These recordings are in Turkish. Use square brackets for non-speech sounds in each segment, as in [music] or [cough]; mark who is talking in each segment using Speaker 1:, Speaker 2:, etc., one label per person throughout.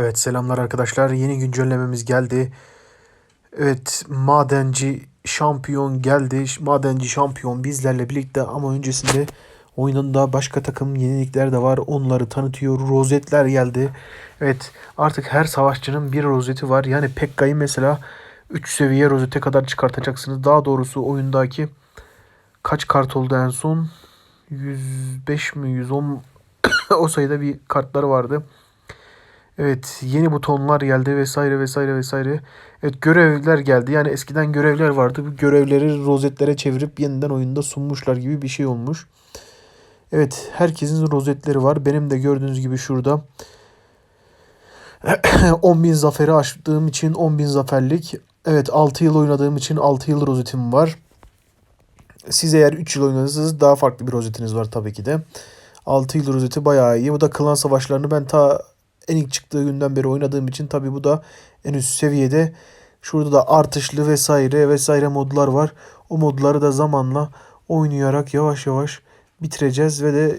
Speaker 1: Evet selamlar arkadaşlar. Yeni güncellememiz geldi. Evet madenci şampiyon geldi. Madenci şampiyon bizlerle birlikte ama öncesinde oyununda başka takım yenilikler de var. Onları tanıtıyor. Rozetler geldi. Evet artık her savaşçının bir rozeti var. Yani Pekka'yı mesela 3 seviye rozete kadar çıkartacaksınız. Daha doğrusu oyundaki kaç kart oldu en son? 105 mi 110 [coughs] o sayıda bir kartları vardı. Evet yeni butonlar geldi vesaire vesaire vesaire. Evet görevler geldi. Yani eskiden görevler vardı. Bu görevleri rozetlere çevirip yeniden oyunda sunmuşlar gibi bir şey olmuş. Evet herkesin rozetleri var. Benim de gördüğünüz gibi şurada [clears throat] 10.000 zaferi açtığım için 10.000 zaferlik. Evet 6 yıl oynadığım için 6 yıl rozetim var. Siz eğer 3 yıl oynadıysanız daha farklı bir rozetiniz var tabii ki de. 6 yıl rozeti bayağı iyi. Bu da klan savaşlarını ben ta en ilk çıktığı günden beri oynadığım için tabii bu da en üst seviyede. Şurada da artışlı vesaire vesaire modlar var. O modları da zamanla oynayarak yavaş yavaş bitireceğiz ve de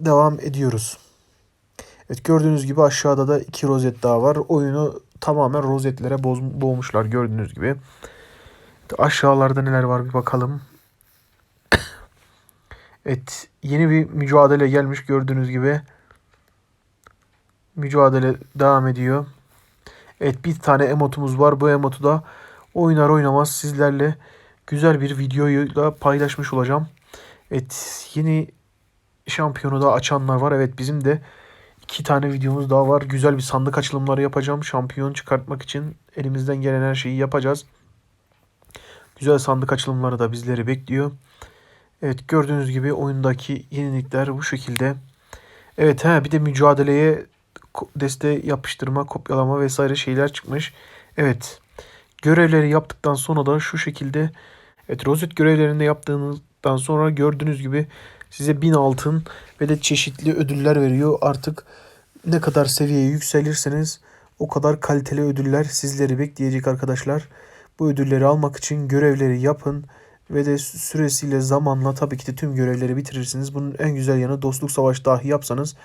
Speaker 1: devam ediyoruz. Evet gördüğünüz gibi aşağıda da iki rozet daha var. Oyunu tamamen rozetlere boğmuşlar gördüğünüz gibi. Aşağılarda neler var bir bakalım. [coughs] Evet yeni bir mücadele gelmiş gördüğünüz gibi. Mücadele devam ediyor. Evet bir tane emotumuz var. Bu emotu da oynar oynamaz sizlerle güzel bir videoyu da paylaşmış olacağım. Evet yeni şampiyonu da açanlar var. Evet bizim de iki tane videomuz daha var. Güzel bir sandık açılımları yapacağım. Şampiyon çıkartmak için elimizden gelen her şeyi yapacağız. Güzel sandık açılımları da bizleri bekliyor. Evet gördüğünüz gibi oyundaki yenilikler bu şekilde. Evet ha bir de mücadeleye deste yapıştırma, kopyalama vesaire şeyler çıkmış. Evet. Görevleri yaptıktan sonra da şu şekilde Evet rozet görevlerini yaptığınızdan sonra gördüğünüz gibi size 1000 altın ve de çeşitli ödüller veriyor. Artık ne kadar seviyeye yükselirseniz o kadar kaliteli ödüller sizleri bekleyecek arkadaşlar. Bu ödülleri almak için görevleri yapın ve de süresiyle zamanla tabii ki de tüm görevleri bitirirsiniz. Bunun en güzel yanı dostluk savaşı dahi yapsanız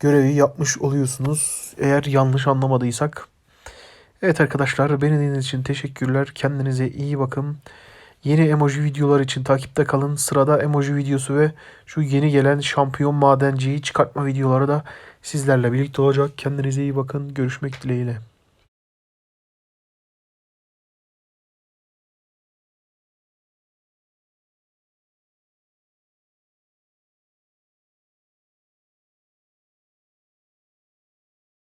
Speaker 1: görevi yapmış oluyorsunuz. Eğer yanlış anlamadıysak. Evet arkadaşlar beni dinlediğiniz için teşekkürler. Kendinize iyi bakın. Yeni emoji videolar için takipte kalın. Sırada emoji videosu ve şu yeni gelen şampiyon madenciyi çıkartma videoları da sizlerle birlikte olacak. Kendinize iyi bakın. Görüşmek dileğiyle.